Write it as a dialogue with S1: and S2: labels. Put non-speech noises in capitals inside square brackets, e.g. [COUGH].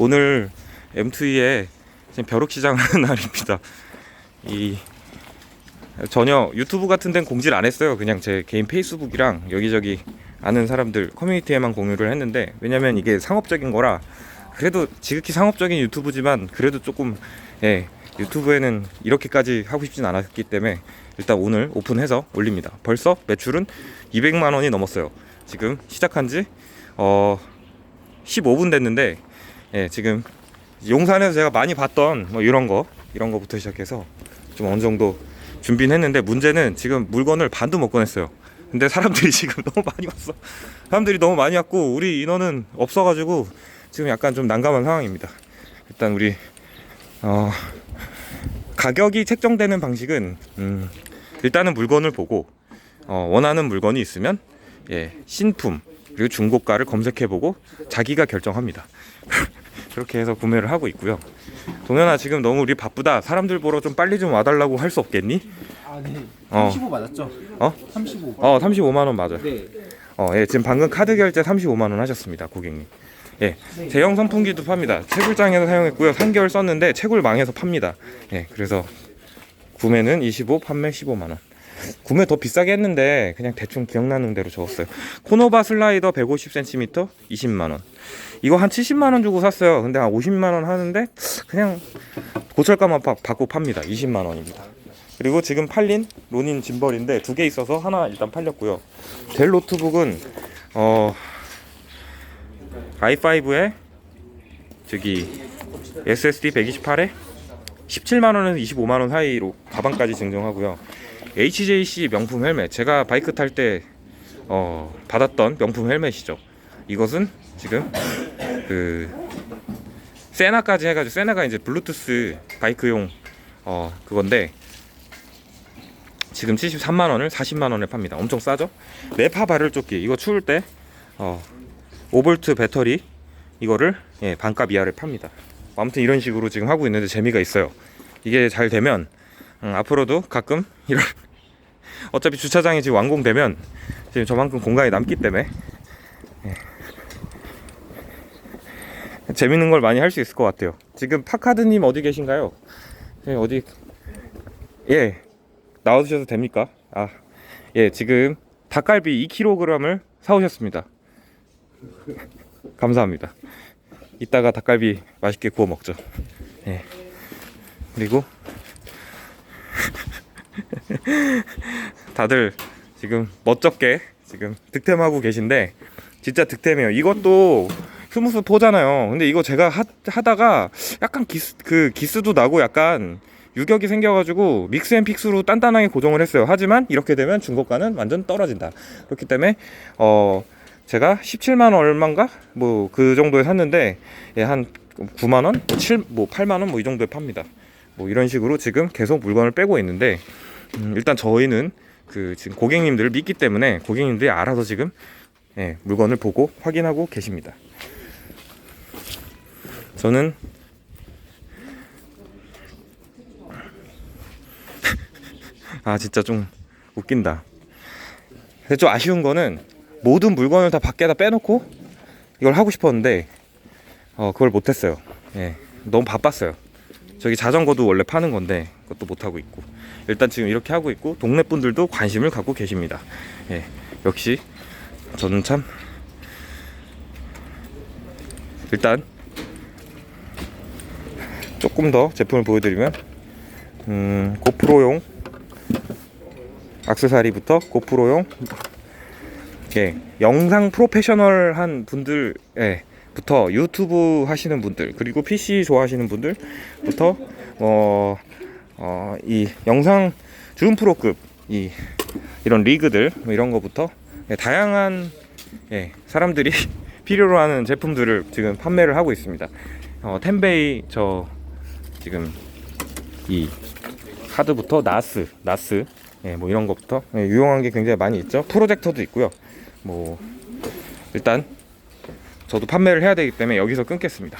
S1: 오늘 M2에 지금 벼룩 시장 하는 [LAUGHS] 날입니다. 이 전혀 유튜브 같은 데는 공지를 안 했어요. 그냥 제 개인 페이스북이랑 여기저기 아는 사람들 커뮤니티에만 공유를 했는데 왜냐면 이게 상업적인 거라 그래도 지극히 상업적인 유튜브지만 그래도 조금 예 유튜브에는 이렇게까지 하고 싶진 않았기 때문에 일단 오늘 오픈해서 올립니다. 벌써 매출은 200만 원이 넘었어요. 지금 시작한 지 어, 15분 됐는데 예, 지금 용산에서 제가 많이 봤던 뭐 이런 거 이런 거부터 시작해서 좀 어느 정도 준비는 했는데 문제는 지금 물건을 반도 못 꺼냈어요. 근데 사람들이 [LAUGHS] 지금 너무 많이 왔어. 사람들이 너무 많이 왔고 우리 인원은 없어가지고 지금 약간 좀 난감한 상황입니다. 일단 우리 어, 가격이 책정되는 방식은 음, 일단은 물건을 보고 어, 원하는 물건이 있으면 예, 신품 그리고 중고가를 검색해보고 자기가 결정합니다. 그렇게 해서 구매를 하고 있고요. 동현아 지금 너무 우리 바쁘다. 사람들 보러 좀 빨리 좀 와달라고 할 수 없겠니?
S2: 아, 네.
S1: 어.
S2: 35 맞았죠?
S1: 어?
S2: 35.
S1: 어, 35만 원 맞아요.
S2: 네.
S1: 어, 예, 지금 방금 카드 결제 35만 원 하셨습니다, 고객님. 예,
S2: 네.
S1: 대형 선풍기도 팝니다. 채굴장에서 사용했고요. 3개월 썼는데 채굴 망해서 팝니다. 예, 그래서 구매는 25, 판매 15만 원. 구매 더 비싸게 했는데 그냥 대충 기억나는 대로 적었어요. 코노바 슬라이더 150cm 20만 원. 이거 한 70만 원 주고 샀어요. 근데 한 50만 원 하는데 그냥 고철가만 바- 받고 팝니다. 20만 원입니다. 그리고 지금 팔린 로닌 짐벌인데 두 개 있어서 하나 일단 팔렸고요. 델 노트북은 어 i5에 저기 SSD 128에 17만 원에서 25만 원 사이로 가방까지 증정하고요. HJC 명품 헬멧 제가 바이크 탈 때 어, 받았던 명품 헬멧이죠. 이것은 지금 그 세나까지 해가지고 세나가 이제 블루투스 바이크용 어 그건데 지금 73만 원을 40만 원에 팝니다. 엄청 싸죠? 네파 발열 조끼 이거 추울 때 어, 5볼트 배터리 이거를 예, 반값 이하를 팝니다. 아무튼 이런 식으로 지금 하고 있는데 재미가 있어요. 이게 잘 되면 음, 앞으로도 가끔 이런 어차피 주차장이 지금 완공되면 지금 저만큼 공간이 남기 때문에 예. 재밌는 걸 많이 할 수 있을 것 같아요. 지금 파카드님 어디 계신가요? 예, 어디 예 나와주셔도 됩니까? 아, 예, 지금 닭갈비 2kg을 사오셨습니다. 감사합니다. 이따가 닭갈비 맛있게 구워 먹죠. 예. 그리고 [LAUGHS] 다들 지금 멋쩍게 지금 득템하고 계신데 진짜 득템이에요. 이것도 스무스 포잖아요. 근데 이거 제가 하, 하다가 약간 기스 그 기스도 나고 약간 유격이 생겨가지고 믹스앤픽스로 단단하게 고정을 했어요. 하지만 이렇게 되면 중고가는 완전 떨어진다. 그렇기 때문에 어 제가 17만 원 얼마인가 뭐 그 정도에 샀는데 예, 한 9만 원, 7, 뭐 8만 원뭐 이 정도에 팝니다. 뭐 이런 식으로 지금 계속 물건을 빼고 있는데 음, 일단 저희는 그 지금 고객님들을 믿기 때문에 고객님들이 알아서 지금 예, 물건을 보고 확인하고 계십니다. 저는 [LAUGHS] 아 진짜 좀 웃긴다. 근데 좀 아쉬운 거는 모든 물건을 다 밖에다 빼놓고 이걸 하고 싶었는데 어 그걸 못했어요. 예, 너무 바빴어요. 저기 자전거도 원래 파는 건데 그것도 못 하고 있고 일단 지금 이렇게 하고 있고 동네 분들도 관심을 갖고 계십니다. 예, 역시 저는 참 일단 조금 더 제품을 보여드리면 음, 고프로용 악세사리부터 고프로용 예, 영상 프로페셔널한 분들 예, 부터 유튜브 하시는 분들 그리고 PC 좋아하시는 분들부터 어, 어, 이 영상 줌 프로급 이 이런 리그들 뭐 이런 거부터 예, 다양한 예, 사람들이 [LAUGHS] 필요로 하는 제품들을 지금 판매를 하고 있습니다. 어, 텐베이 저 지금 이 카드부터 나스, 나스, 예, 뭐 이런 것부터 예, 유용한 게 굉장히 많이 있죠. 프로젝터도 있고요. 뭐 일단 저도 판매를 해야 되기 때문에 여기서 끊겠습니다.